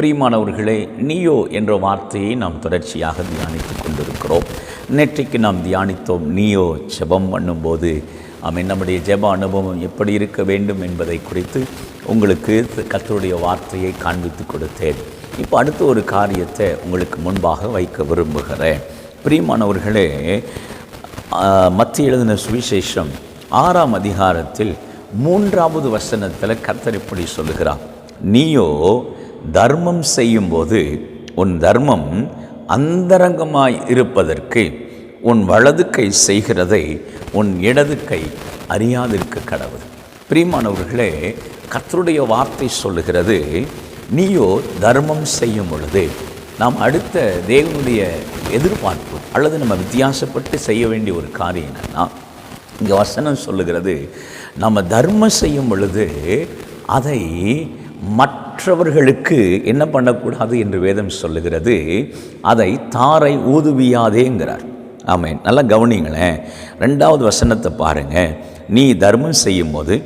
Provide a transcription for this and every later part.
பிரியமானவர்களே நீயோ என்ற வார்த்தையை நாம் தொடர்ச்சியாக தியானித்துக் கொண்டிருக்கிறோம். நேற்றைக்கு நாம் தியானித்தோம் நீயோ ஜெபம் பண்ணும்போது. ஆமென். நம்முடைய ஜெப அனுபவம் எப்படி இருக்க வேண்டும் என்பதை குறித்து உங்களுக்கு கத்தருடைய வார்த்தையை காண்பித்து கொடுத்தேன். இப்போ அடுத்த ஒரு காரியத்தை உங்களுக்கு முன்பாக வைக்க விரும்புகிறேன். பிரியமானவர்களே மத்திய எழுதின சுவிசேஷம் ஆறாம் அதிகாரத்தில் மூன்றாவது வசனத்தில் கர்த்தர் இப்படி சொல்லுகிறார். நீயோ தர்மம் செய்யும்போது உன் தர்மம் அந்தரங்கமாய் இருப்பதற்கு உன் வலது கை செய்கிறதை உன் இடது கை அறியாதிருக்க கடவுள். பிரியமானவர்களே கத்தருடைய வார்த்தை சொல்லுகிறது நீயோ தர்மம் செய்யும் பொழுது நாம் அடுத்த தேவனுடைய எதிர்பார்ப்பு அல்லது நம்ம வித்தியாசப்பட்டு செய்ய வேண்டிய ஒரு காரியம் என்னன்னா இங்கே வசனம் சொல்லுகிறது நம்ம தர்மம் செய்யும் பொழுது அதை மற்றவர்களுக்கு என்ன பண்ணக்கூடாது என்று வேதம் சொல்லுகிறது அதை தாரை ஊதுவியாதேங்கிறார். ஆமென். நல்லா கவனிங்களேன். ரெண்டாவது வசனத்தை பாருங்க. நீ தர்மம் செய்யும்போது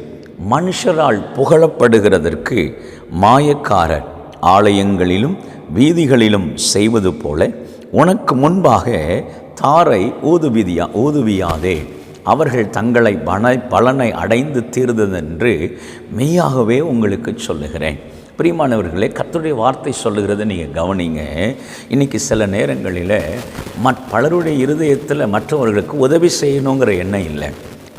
மனுஷரால் புகழப்படுகிறதற்கு மாயக்காரர் ஆலயங்களிலும் வீதிகளிலும் செய்வது போல உனக்கு முன்பாக தாரை ஊதுவிதியா ஊதுவியாதே. அவர்கள் தங்களை பண பலனை அடைந்து தீர்ந்ததென்று மெய்யாகவே உங்களுக்கு சொல்லுகிறேன். பிரியமானவர்களே கத்தருடைய வார்த்தை சொல்லுகிறத நீங்கள் கவனிங்க. இன்றைக்கி சில நேரங்களில் மற் பலருடைய இருதயத்தில் மற்றவர்களுக்கு உதவி செய்யணுங்கிற எண்ணம் இல்லை.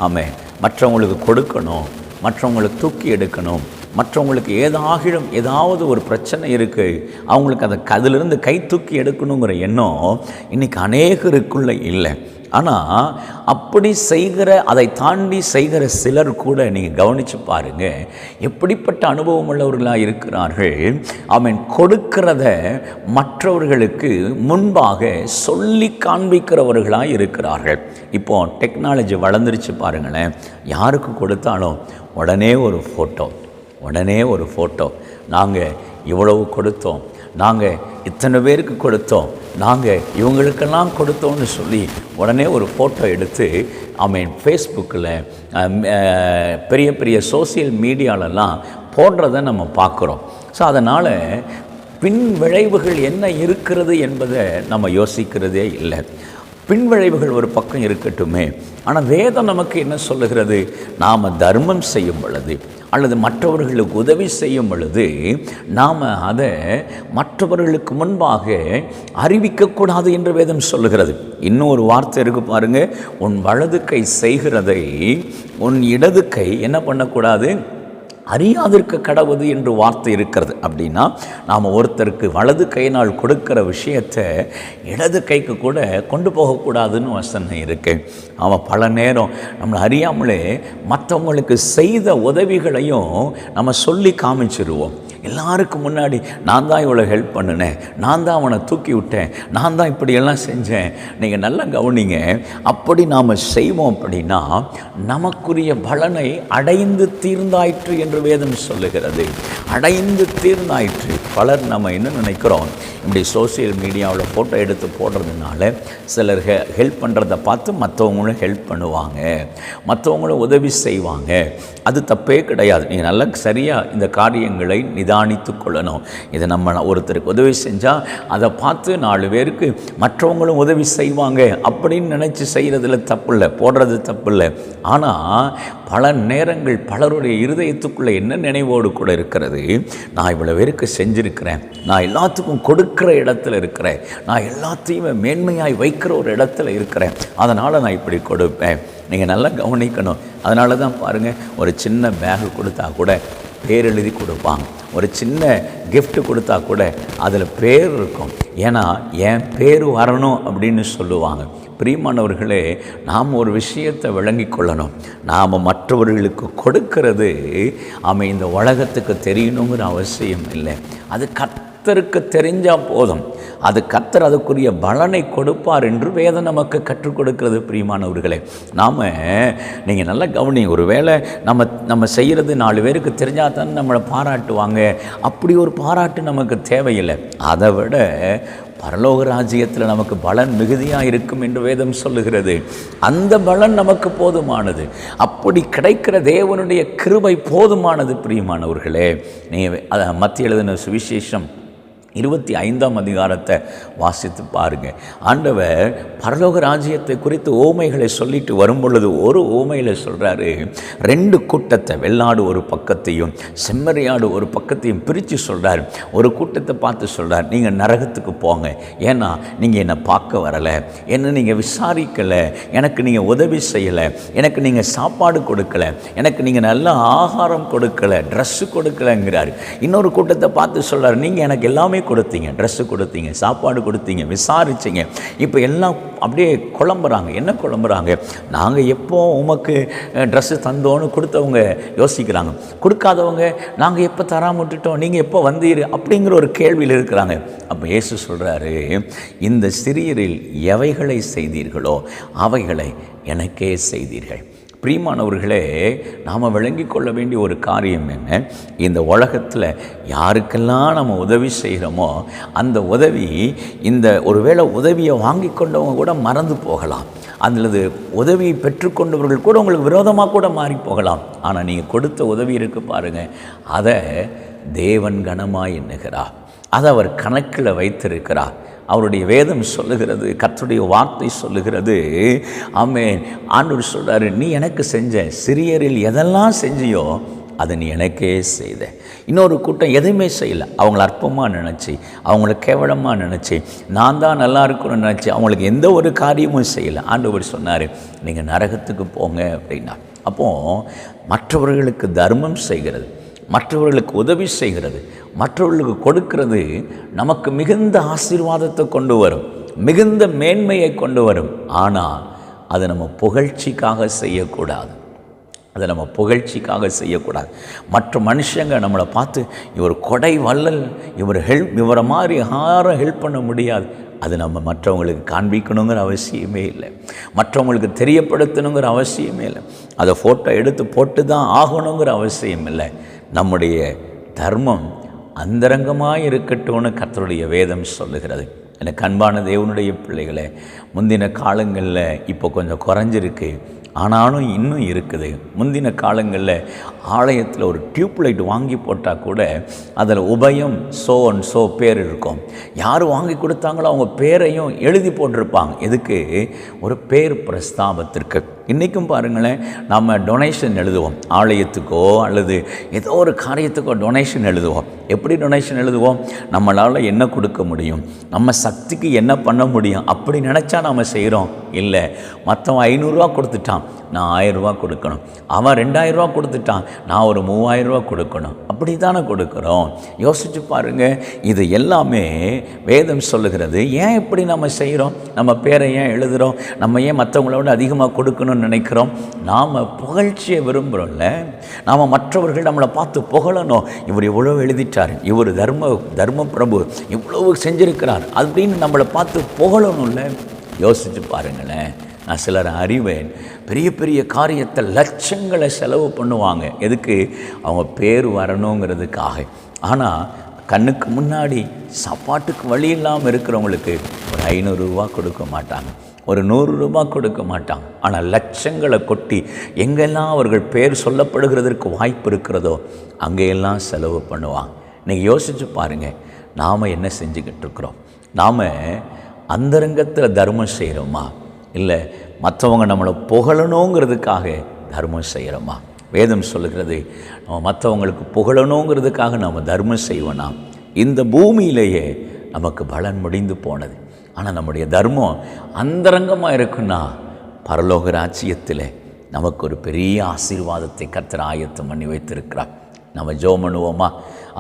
ஆமாம் மற்றவங்களுக்கு கொடுக்கணும் மற்றவங்களுக்கு தூக்கி எடுக்கணும் மற்றவங்களுக்கு ஏதாகிலும் ஏதாவது ஒரு பிரச்சனை இருக்குது அவங்களுக்கு அதை அதிலிருந்து கை தூக்கி எடுக்கணுங்கிற எண்ணம் இன்றைக்கி அநேகருக்குள்ளே இல்லை. ஆனால் அப்படி செய்கிற அதை தாண்டி செய்கிற சிலர் கூட நீங்கள் கவனித்து பாருங்கள் எப்படிப்பட்ட அனுபவம் உள்ளவர்களாக இருக்கிறார்கள் அவன் கொடுக்கிறத மற்றவர்களுக்கு முன்பாக சொல்லி காண்பிக்கிறவர்களாக இருக்கிறார்கள். இப்போ டெக்னாலஜி வளர்ந்துருச்சு பாருங்களேன். யாருக்கு கொடுத்தாலும் உடனே ஒரு ஃபோட்டோ உடனே ஒரு ஃபோட்டோ நாங்கள் இவ்வளவு கொடுத்தோம். நாங்கள் இத்தனை பேருக்கு கொடுத்தோம். நாங்கள் இவங்களுக்கெல்லாம் கொடுத்தோம்னு சொல்லி உடனே ஒரு ஃபோட்டோ எடுத்து ஐ மீன் ஃபேஸ்புக்கில் பெரிய பெரிய சோசியல் மீடியாலெல்லாம் போடுறத நம்ம பார்க்குறோம். ஸோ அதனால் பின் விளைவுகள் என்ன இருக்கிறது என்பதை நம்ம யோசிக்கிறதே இல்லை. பின்விளைவுகள் ஒரு பக்கம் இருக்கட்டுமே. ஆனால் வேதம் நமக்கு என்ன சொல்லுகிறது? நாம் தர்மம் செய்யும் பொழுது அல்லது மற்றவர்களுக்கு உதவி செய்யும் பொழுது நாம் அதை மற்றவர்களுக்கு முன்பாக அறிவிக்கக்கூடாது என்று வேதம் சொல்லுகிறது. இன்னொரு வார்த்தை இருக்கு பாருங்கள் உன் வலது கை செய்கிறதை உன் இடது கை என்ன பண்ணக்கூடாது? அறியாதிருக்க கடவுது என்று வார்த்தை இருக்கிறது. அப்படின்னா நாம் ஒருத்தருக்கு வலது கையினால் கொடுக்கிற விஷயத்தை இடது கைக்கு கூட கொண்டு போகக்கூடாதுன்னு வசனம் இருக்கு. அவன் பல நேரம் நம்மளை அறியாமலே மற்றவங்களுக்கு செய்த உதவிகளையும் நம்ம சொல்லி காமிச்சிருவோம். எல்லாருக்கும் முன்னாடி நான் தான் இவ்வளோ ஹெல்ப் பண்ணினேன் நான் தான் அவனை தூக்கி விட்டேன் நான் தான் இப்படியெல்லாம் செஞ்சேன். நீங்கள் நல்லா கவனிங்க அப்படி நாம் செய்வோம் அப்படின்னா நமக்குரிய பலனை அடைந்து தீர்ந்தாயிற்று என்று வேதம் சொல்லுகிறது. அடைந்து தீர்ந்தாயிற்று. பலர் நம்ம என்ன நினைக்கிறோம்? இப்படி சோசியல் மீடியாவில் ஃபோட்டோ எடுத்து போடுறதுனால சிலர் ஹெ ஹெல்ப் பண்ணுறதை பார்த்து மற்றவங்களும் ஹெல்ப் பண்ணுவாங்க. மற்றவங்களும் உதவி செய்வாங்க. அது தப்பே கிடையாது. நீங்கள் நல்லா சரியாக இந்த காரியங்களை நிதானித்து கொள்ளணும். இதை நம்ம ஒருத்தருக்கு உதவி செஞ்சால் அதை பார்த்து நாலு பேருக்கு மற்றவங்களும் உதவி செய்வாங்க அப்படின்னு நினச்சி செய்கிறதுல தப்பு இல்லை போடுறது தப்பு இல்லை ஆனால் பல நேரங்கள் பலருடைய இருதயத்துக்குள்ளே என்ன நினைவோடு கூட இருக்கிறது? நான் இவ்வளோ பேருக்கு செஞ்சுருக்கிறேன். நான் எல்லாத்துக்கும் கொடுக்குற இடத்துல இருக்கிறேன். நான் எல்லாத்தையுமே மேன்மையாய் வைக்கிற ஒரு இடத்துல இருக்கிறேன். அதனால் நான் இப்படி கொடுப்பேன். நீங்கள் நல்லா கவனிக்கணும். அதனால தான் பாருங்கள் ஒரு சின்ன பேகு கொடுத்தா கூட பேர் எழுதி கொடுப்பாங்க. ஒரு சின்ன கிஃப்ட் கொடுத்தா கூட அதில் பேர் இருக்கும். ஏன்னா என் பேர் வரணும் அப்படின்னு சொல்லுவாங்க. பிரியமானவர்களே நாம் ஒரு விஷயத்தை விளங்கி கொள்ளணும். நாம் மற்றவர்களுக்கு கொடுக்கிறது அவன் இந்த உலகத்துக்கு தெரியணுங்கிற அவசியம் இல்லை. அது கத்தருக்கு தெரிஞ்சால் போதும். அது கத்தர் அதுக்குரிய பலனை கொடுப்பார் என்று வேதம் நமக்கு கற்றுக் கொடுக்கிறது பிரியமானவர்களே. நாம் நீங்கள் நல்லா கவனி ஒரு வேளை நம்ம நம்ம செய்கிறது நாலு பேருக்கு தெரிஞ்சால் தான் நம்மளை பாராட்டுவாங்க. அப்படி ஒரு பாராட்டு நமக்கு தேவையில்லை. அதை விட பரலோக ராஜ்யத்தில் நமக்கு பலன் மிகுதியாக இருக்கும் என்று வேதம் சொல்லுகிறது. அந்த பலன் நமக்கு போதுமானது. அப்படி கிடைக்கிற தேவனுடைய கிருபை போதுமானது பிரியமானவர்களே. நீ அதை மத்திய எழுதின சுவிசேஷம் இருபத்தி ஐந்தாம் அதிகாரத்தை வாசித்து பாருங்கள் ஆண்டவர் பரலோக ராஜ்யத்தை குறித்து ஓமைகளை சொல்லிட்டு வரும் பொழுது ஒரு ஓமையில் சொல்கிறாரு ரெண்டு கூட்டத்தை வெள்ளாடு ஒரு பக்கத்தையும் செம்மறியாடு ஒரு பக்கத்தையும் பிரித்து சொல்கிறார் ஒரு கூட்டத்தை பார்த்து சொல்கிறார் நீங்கள் நரகத்துக்கு போங்க. ஏன்னா நீங்கள் என்னை பார்க்க வரலை. என்னை நீங்கள் விசாரிக்கலை. எனக்கு நீங்கள் உதவி செய்யலை. எனக்கு நீங்கள் சாப்பாடு கொடுக்கல. எனக்கு நீங்கள் நல்ல ஆகாரம் கொடுக்கல. ட்ரெஸ்ஸு கொடுக்கலைங்கிறார். இன்னொரு கூட்டத்தை பார்த்து சொல்கிறார் நீங்கள் எனக்கு எல்லாமே கொடுத்தீங்க ட்ரெஸ்ஸு கொடுத்தீங்க சாப்பாடு கொடுத்தீங்க விசாரிச்சிங்க. இப்போ எல்லாம் அப்படியே குழம்புறாங்க. என்ன குழம்புறாங்க? நாங்கள் எப்போ உமக்கு ட்ரெஸ்ஸு தந்தோன்னு கொடுத்தவங்க யோசிக்கிறாங்க. கொடுக்காதவங்க நாங்கள் எப்போ தராம விட்டுட்டோம் நீங்கள் எப்போ வந்தீர் அப்படிங்கிற ஒரு கேள்வியில் இருக்கிறாங்க. அப்போ இயேசு சொல்கிறாரு இந்த சிறியரில் எவைகளை செய்தீர்களோ அவைகளை எனக்கே செய்தீர்கள். பிரியமானவர்களே நாம் விளங்கி கொள்ள வேண்டிய ஒரு காரியம் என்ன? இந்த உலகத்தில் யாருக்கெல்லாம் நம்ம உதவி செய்கிறோமோ அந்த உதவி இந்த ஒருவேளை உதவியை வாங்கி கொண்டவங்க கூட மறந்து போகலாம். அதில் உதவியை பெற்றுக்கொண்டவர்கள் கூட உங்களுக்கு விரோதமாக கூட மாறி போகலாம். ஆனால் நீங்கள் கொடுத்த உதவி இருக்கு பாருங்கள் அதை தேவன் கனமாய் எண்ணுகிறார். அதை அவர் கணக்கில் வைத்திருக்கிறார். அவருடைய வேதம் சொல்லுகிறது கத்துடைய வார்த்தை சொல்லுகிறது. ஆமே ஆண்டவர் சொல்கிறாரு நீ எனக்கு செஞ்ச சிறியரில் எதெல்லாம் செஞ்சியோ அதை நீ எனக்கே செய்த. இன்னொரு கூட்டம் எதுவுமே செய்யலை. அவங்கள அற்பமாக நினச்சி அவங்கள கேவலமாக நினச்சி நான் தான் நல்லா இருக்கணும்னு நினச்சி அவங்களுக்கு எந்த ஒரு காரியமும் செய்யலை. ஆண்டவர் சொன்னார் நீங்கள் நரகத்துக்கு போங்க அப்படின்னா அப்போது மற்றவர்களுக்கு தர்மம் செய்கிறது மற்றவர்களுக்கு உதவி செய்கிறது மற்றவர்களுக்கு கொடுக்கிறது நமக்கு மிகுந்த ஆசீர்வாதத்தை கொண்டு வரும் மிகுந்த மேன்மையை கொண்டு வரும். ஆனால் அதை நம்ம புகழ்ச்சிக்காக செய்யக்கூடாது. அதை நம்ம புகழ்ச்சிக்காக செய்யக்கூடாது. மற்ற மனுஷங்க நம்மளை பார்த்து இவர் கொடை வள்ளல் இவர் ஹெல்ப் இவரை மாதிரி யாரும் ஹெல்ப் பண்ண முடியாது. அது நம்ம மற்றவங்களுக்கு காண்பிக்கணுங்கிற அவசியமே இல்லை. மற்றவங்களுக்கு தெரியப்படுத்தணுங்கிற அவசியமே இல்லை. அதை ஃபோட்டோ எடுத்து போட்டு தான் ஆகணுங்கிற அவசியம் இல்லை. நம்முடைய தர்மம் அந்தரங்கமாக இருக்கட்டும்னு கத்தருடைய வேதம் சொல்லுகிறது. எனக்கு அன்பான தேவனுடைய பிள்ளைகளே முந்தின காலங்களில் இப்போ கொஞ்சம் குறைஞ்சிருக்கு. ஆனாலும் இன்னும் இருக்குது. முந்தின காலங்களில் ஆலயத்தில் ஒரு டியூப் லைட் வாங்கி போட்டால் கூட அதில் உபயம் சோ அண்ட் சோ பேர் இருக்கும். யார் வாங்கி கொடுத்தாங்களோ அவங்க பேரையும் எழுதி போட்டிருப்பாங்க. எதுக்கு? ஒரு பேர் பிரஸ்தாபத்திற்கு. இன்றைக்கும் பாருங்களேன் நம்ம டொனேஷன் எழுதுவோம். ஆலயத்துக்கோ அல்லது ஏதோ ஒரு காரியத்துக்கோ டொனேஷன் எழுதுவோம். எப்படி டொனேஷன் எழுதுவோம்? நம்மளால் என்ன கொடுக்க முடியும்? நம்ம சக்திக்கு என்ன பண்ண முடியும்? அப்படி நினச்சா நம்ம செய்கிறோம் இல்லை மற்றவன் ஐநூறுரூவா கொடுத்துட்டான். நான் ஆயிரரூவா கொடுக்கணும். அவன் ரெண்டாயிரரூவா கொடுத்துட்டான். நான் ஒரு மூவாயிரரூவா கொடுக்கணும். அப்படி தானே கொடுக்குறோம்? யோசிச்சு பாருங்கள் இது எல்லாமே வேதம் சொல்லுகிறது. ஏன் இப்படி நம்ம செய்கிறோம்? நம்ம பேரை ஏன் எழுதுகிறோம்? நம்ம ஏன் மற்றவங்களோட அதிகமாக கொடுக்கணும்னு நினைக்கிறோம்? நாம் புகழ்ச்சியை விரும்புகிறோம்ல நாம் மற்றவர்கள் நம்மளை பார்த்து புகழணும். இவர் இவ்வளோ எழுதிட்டார். இவர் தர்ம தர்ம பிரபு இவ்வளவு செஞ்சிருக்கிறார். அப்படின்னு நம்மளை பார்த்து புகழணும்ல. யோசிச்சு பாருங்களேன். சிலர் அறிவேன். பெரிய பெரிய காரியத்தை லட்சங்களை செலவு பண்ணுவாங்க. எதுக்கு? அவங்க பேர் வரணுங்கிறதுக்காக. ஆனால் கண்ணுக்கு முன்னாடி சாப்பாட்டுக்கு வழி இல்லாமல் இருக்கிறவங்களுக்கு ஒரு ஐநூறுரூவா கொடுக்க மாட்டாங்க. ஒரு நூறு ரூபா கொடுக்க மாட்டாங்க. ஆனால் லட்சங்களை கொட்டி எங்கெல்லாம் அவர்கள் பேர் சொல்லப்படுகிறதற்கு வாய்ப்பு இருக்கிறதோ அங்கேயெல்லாம் செலவு பண்ணுவாங்க. நீங்கள் யோசித்து பாருங்கள் நாம் என்ன செஞ்சுக்கிட்டு இருக்கிறோம்? நாம் அந்தரங்கத்தில் தர்மம் செய்கிறோமா இல்லை மற்றவங்க நம்மளை புகழணுங்கிறதுக்காக தர்மம் செய்கிறோமா? வேதம் சொல்லுகிறது நம்ம மற்றவங்களுக்கு புகழணுங்கிறதுக்காக நாம் தர்மம் செய்வோனா இந்த பூமியிலேயே நமக்கு பலன் முடிந்து போனது. ஆனால் நம்முடைய தர்மம் அந்தரங்கமாக இருக்குன்னா பரலோக ராஜ்யத்தில் நமக்கு ஒரு பெரிய ஆசீர்வாதத்தை கத்தர் ஆயத்தம் பண்ணி வைத்திருக்கிறார். நம்ம ஜோம் பண்ணுவோமா?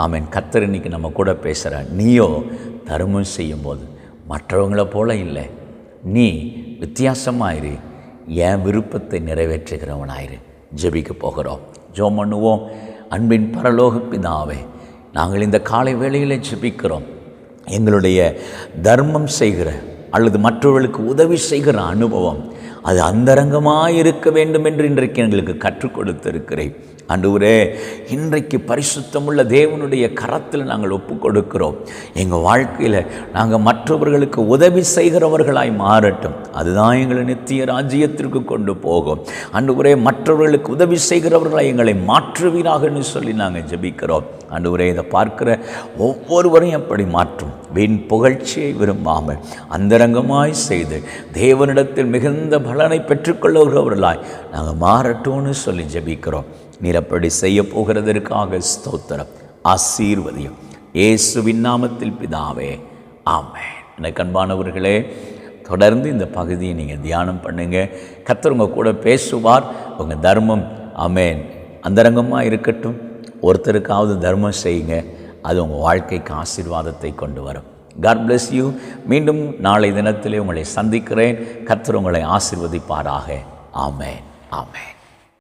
ஆமீன். கத்தர் இன்னைக்கு நம்ம கூட பேசுகிற நீயோ தர்மம் செய்யும்போது மற்றவங்கள போல இல்லை. நீ வித்தியாசமாயிரு. என் விருப்பத்தை நிறைவேற்றுகிறவனாயிரு. ஜெபிக்க போகிறோம். ஜோம் பண்ணுவோம். அன்பின் பரலோக பிதாவே நாங்கள் இந்த காலை வேளையில் ஜெபிக்கிறோம். எங்களுடைய தர்மம் செய்கிற அல்லது மற்றவர்களுக்கு உதவி செய்கிற அனுபவம் அது அந்தரங்கமாக இருக்க வேண்டும் என்று இன்றைக்கு எங்களுக்கு கற்றுக் கொடுத்திருக்கிறேன். ஆண்டவரே இன்றைக்கு பரிசுத்தமுள்ள தேவனுடைய கரத்தில் நாங்கள் ஒப்பு கொடுக்கிறோம் எங்கள் வாழ்க்கையில் நாங்கள் மற்றவர்களுக்கு உதவி செய்கிறவர்களாய் மாறட்டும். அதுதான் எங்களை நித்திய ராஜ்யத்திற்கு கொண்டு போகும். ஆண்டவரே மற்றவர்களுக்கு உதவி செய்கிறவர்களாய் எங்களை மாற்றுவீராகன்னு சொல்லி நாங்கள் ஜெபிக்கிறோம். ஆண்டவரே இதை பார்க்குற ஒவ்வொருவரையும் அப்படி மாற்றும். வீண் புகழ்ச்சியை விரும்பாமல் அந்தரங்கமாய் செய்து தேவனிடத்தில் மிகுந்த பலனை பெற்றுக்கொள்ளுகிறவர்களாய் நாங்கள் மாறட்டும்னு சொல்லி ஜெபிக்கிறோம். நீர் அப்படி செய்ய போகிறதற்காக ஸ்தோத்திரம். ஆசீர்வதியும். இயேசுவின் நாமத்தில் பிதாவே ஆமென். எனக்கு அன்பானவர்களே தொடர்ந்து இந்த பகுதியை நீங்கள் தியானம் பண்ணுங்கள் கர்த்தர் உங்க கூட பேசுவார். உங்கள் தர்மம் அமேன் அந்தரங்கமாக இருக்கட்டும். ஒருத்தருக்காவது தர்மம் செய்யுங்க. அது உங்கள் வாழ்க்கைக்கு ஆசீர்வாதத்தை கொண்டு வரும். காட் பிளஸ் யூ மீண்டும் நாளை தினத்திலே உங்களை சந்திக்கிறேன். கத்தர் உங்களை ஆசிர்வதிப்பாராக. ஆமேன் ஆமேன்.